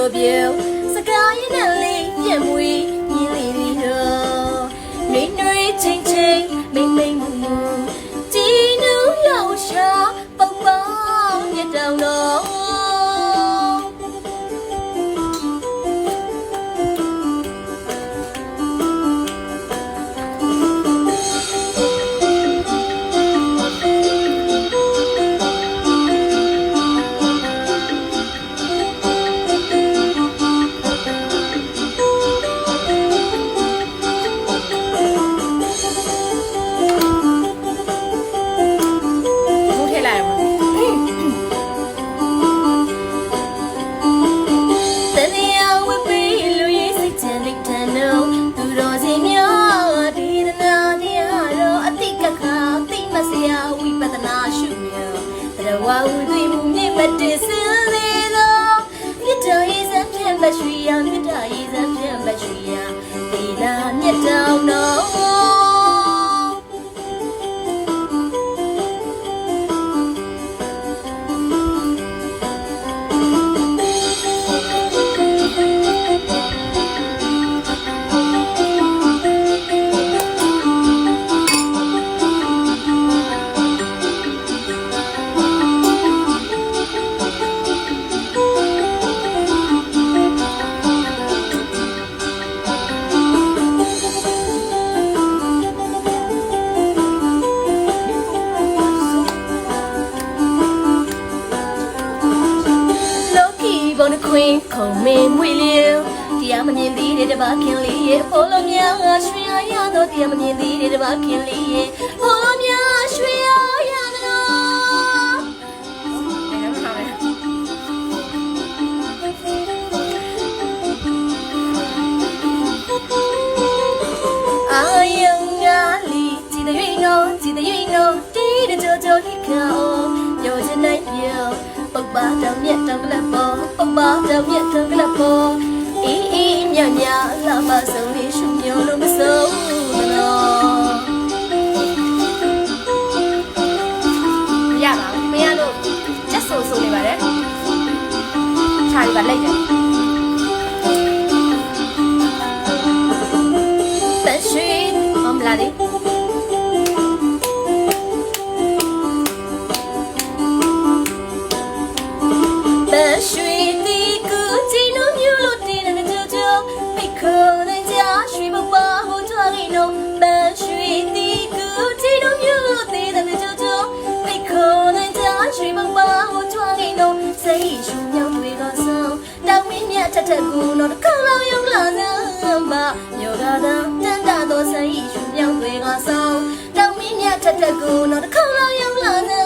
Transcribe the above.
လိုပြေစကားရင်းနဲ့လေးပြင့်မွေးမြည်လီလီတော့နေနေချင်းချင်းမိမ့်မိမ့် ဝဝသိမှုမြင့်မတည်စင်လေတော့မြတ်တော်ရေးစံဖြန့်မရွှေရမြတ်တော်ရေးစံဖြန့်မရွှေရဒီနာမြတ်တော်တော့ ဘုံခွင်ခုံမင်းမွေလျေတရားမမြင်သေးတဲ့တပါခင်လေးရဲ့ဖိုးလုံးများရွှေရရတော့တရားမမြင်သေးတဲ့တပါခင်လေးရဲ့ဖိုးလုံးများရွှေရရတော့လည်းမထားမယ်အာယုံငါလီကြည်တဲ့ရွေးငုံကြည်တဲ့ရွေးငုံတီးတဲ့ကြောကြောဟိခောပြောချင်နိုင်ပြောပုပ္ပါတောင်မြတ်တောင်ကလပ်ပေါ် ပုပ္ပါတောင်မြတ်တောင်ကလပ်ပေါ်အေးအေးမြမြလာမဆုံးလေးရှုမျောလို့မဆုံးတော့မရပါဘူးမရလို့ချက်ဆိုဆိုနေပါတယ်ခြာရီပါလိုက်တယ်တန်ရွှေအမလာလေး ရှူမြောက်တွေကဆောင်တောင်းမင်းမြတ်ထက်ထက်ကူတော့တစ်ခါလောက်ရုံလာနာမယောဂသာတန်တာတော့စိတ်ရှူမြောက်တွေကဆောင်တောင်းမင်းမြတ်ထက်ထက်ကူတော့တစ်ခါလောက်ရုံလာနာ